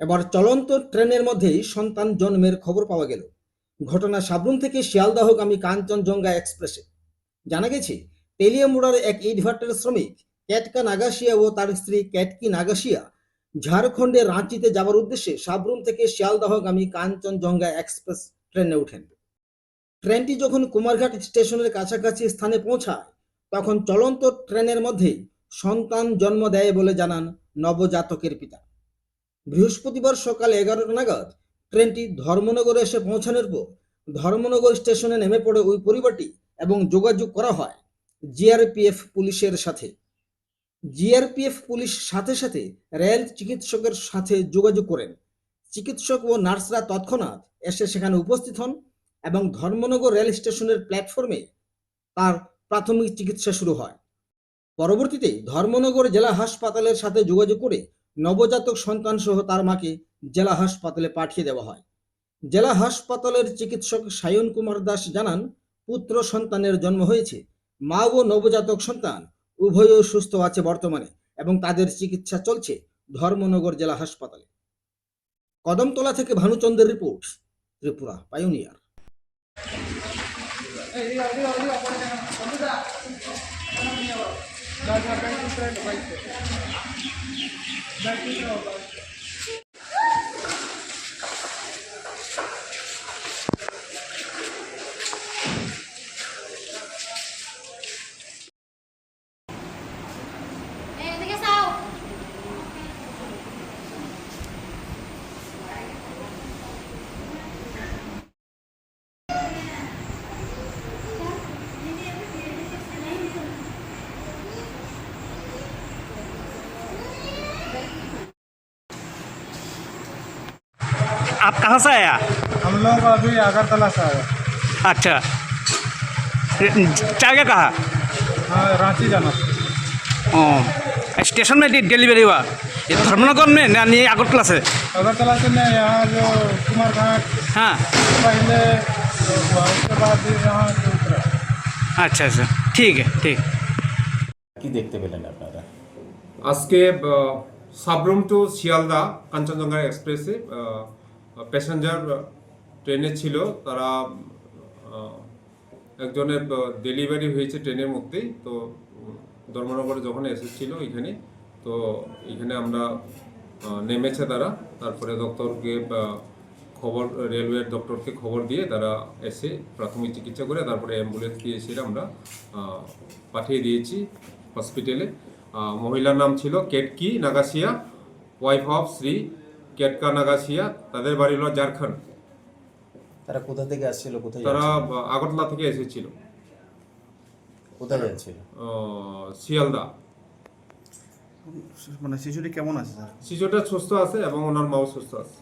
এবার চলন্ত ট্রেনের মধ্যেই সন্তান জন্মের খবর পাওয়া গেল। ঘটনা সাবরুম থেকে শিয়ালদাহগামী কাঞ্চনজঙ্ঘা এক্সপ্রেসে। জানা গেছে, তেলিয়ামুড়ার এক ইটভাটার শ্রমিক ক্যাটকা নাগাসিয়া ও তার স্ত্রী ক্যাটকি নাগাসিয়া ঝাড়খণ্ডে রাঁচিতে যাওয়ার উদ্দেশ্যে সাবরুম থেকে শিয়ালদাহগামী কাঞ্চনজঙ্ঘা এক্সপ্রেস ট্রেনে ওঠেন। ট্রেনটি যখন কুমারঘাট স্টেশনের কাছাকাছি স্থানে পৌঁছায়, তখন চলন্ত ট্রেনের মধ্যেই সন্তান জন্ম দেয় বলে জানান নবজাতকের পিতা। বৃহস্পতিবার সকাল এগারোটা নাগাদ ট্রেনটি ধর্মনগরে এসে পৌঁছানোর পর ধর্মনগর স্টেশনে নেমে পড়ে ওই পরিবারটি এবং যোগাযোগ করা হয় জিআরপিএফ পুলিশের সাথে। জিআরপিএফ পুলিশ সাথে সাথে রেল চিকিৎসকের সাথে যোগাযোগ করেন। চিকিৎসক ও নার্সরা তৎক্ষণাৎ এসে সেখানে উপস্থিত হন এবং ধর্মনগর রেল স্টেশনের প্ল্যাটফর্মে তার প্রাথমিক চিকিৎসা শুরু হয়। পরবর্তীতে ধর্মনগর জেলা হাসপাতালের সাথে যোগাযোগ করে নবজাতক সন্তান সহ তার মাকে জেলা হাসপাতালে পাঠিয়ে দেওয়া হয় জেলা হাসপাতালের চিকিৎসক সায়ন কুমার দাস জানান পুত্র সন্তানের জন্ম হয়েছে মা ও নবজাতক সন্তান উভয়ও সুস্থ আছে বর্তমানে এবং তাদের চিকিৎসা চলছে ধর্মনগর জেলা হাসপাতালে কদমতলা থেকে ভানুচন্দ্রের report Tripura Back it over. आप कहाँ से आया हम लोग अभी अगरतला से आए अच्छा जाएगा कहाँ हाँ रांची जाना ओ, स्टेशन में डि- डिलीवरी हुआ ये धर्मनगर में ना नहीं अगरतला से अगरतला से नहीं यहाँ जो कुमार घाट हाँ पहले हुआ उसके बाद यहाँ से उतरा अच्छा अच्छा ठीक है ठीक কি দেখতে পেলেন আপনারা আজকে আহ, সাবরুম টু শিয়ালদা কাঞ্চনজঙ্ঘা এক্সপ্রেসে প্যাসেঞ্জার ট্রেনে ছিল। তারা একজনের ডেলিভারি হয়েছে ট্রেনের মধ্যেই। তো, ধর্মনগরে যখন এসেছিল এখানে, তো এখানে আমরা নেমেছে তারা। তারপরে ডক্টরকে খবর, রেলওয়ের ডক্টরকে খবর দিয়ে তারা এসে প্রাথমিক চিকিৎসা করে, তারপরে অ্যাম্বুলেন্স দিয়ে এসে আমরা পাঠিয়ে দিয়েছি হসপিটালে মহিলার নাম ছিল কেটকি নাগাসিয়া ওয়াইফ অফ শ্রী কেটকা নাগাসিয়া তাদের বাড়ি হলো ঝাড়খণ্ড। তারা কোথা থেকে আসছিল কোথায় তারা আগরতলা থেকে এসেছিল। কোথায় যাচ্ছিল? শিয়ালদা। মানে শিশুটি কেমন আছে স্যার? শিশুটা সুস্থ আছে এবং ওনার মাও সুস্থ আছে।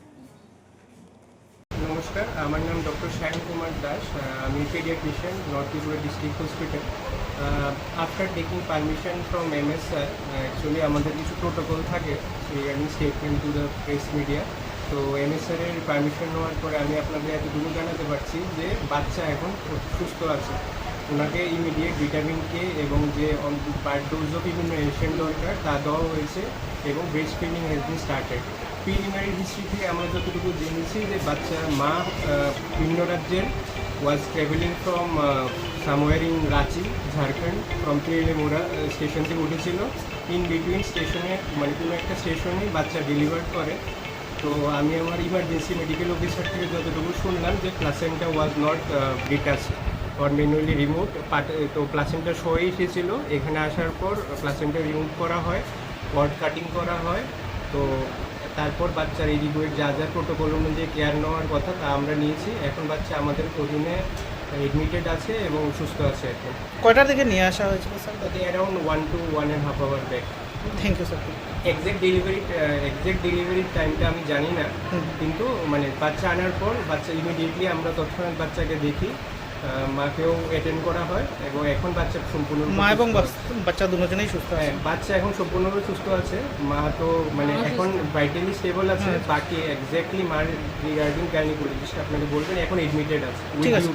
নমস্কার, আমার নাম ডক্টর সায়ন কুমার দাস আমি paediatrician north Tripura district hospital after taking permission from M S sir actually আমাদের কিছু প্রোটোকল থাকে regarding statement to the press media তো এম এস স্যারের পারমিশন নেওয়ার পরে আমি আপনাদের এতটুকু জানাতে পারছি যে বাচ্চা এখন সুস্থ আছে। ওনাকে ইমিডিয়েট ভিটামিন কে এবং যে বার্ড ডোজও বিভিন্ন এশিয়ান দরকার, তা দেওয়া হয়েছে এবং breast feeding been started preliminary history থেকে আমরা যতটুকু জেনেছি যে বাচ্চার মা ভিন্ন রাজ্যের was travelling from somewhere in Ranchi Jharkhand from Tirilemora station থেকে উঠেছিল। ইন বিটুইন স্টেশনে মানে কোনো একটা স্টেশনে বাচ্চা ডেলিভার করে। তো আমি আমার ইমার্জেন্সি মেডিকেল অফিসার থেকে যতটুকু শুনলাম যে placenta was not detach or manually remove তো প্লাসেন্টা সহই এসেছিল। এখানে আসার পর প্লাসেন্টা রিমুভ করা হয় কর্ড কাটিং করা হয়। তো তারপর বাচ্চার এডিকুয়েট যা যা প্রোটোকল অনুযায়ী কেয়ার নেওয়ার কথা তা আমরা নিয়েছি। এখন বাচ্চা আমাদের অধীনে এডমিটেড আছে এবং সুস্থ আছে এখন। কয়টার দিকে নিয়ে আসা হয়েছিল স্যার? তাতে around one two one and half hour back thank you sir exact delivery exact ডেলিভারির টাইমটা আমি জানি না। কিন্তু মানে বাচ্চা আনার পর বাচ্চা ইমিডিয়েটলি আমরা তৎক্ষণাৎ বাচ্চাকে দেখি। মাকেও অ্যাটেন্ড করা হয় এবং এখন বাচ্চা সম্পূর্ণ মা এবং বাচ্চা- দুজনেই সুস্থ আছে। হ্যাঁ বাচ্চা এখন সম্পূর্ণরূপে সুস্থ আছে। মা তো মানে এখন ভাইটালি স্টেবল আছে। আচ্ছা। বাকি এক্স্যাক্টলি মার রিগার্ডিং গাইনিকোলজিস্ট আপনাকে বলবেন এখন এডমিটেড আছে ঠিক আছে।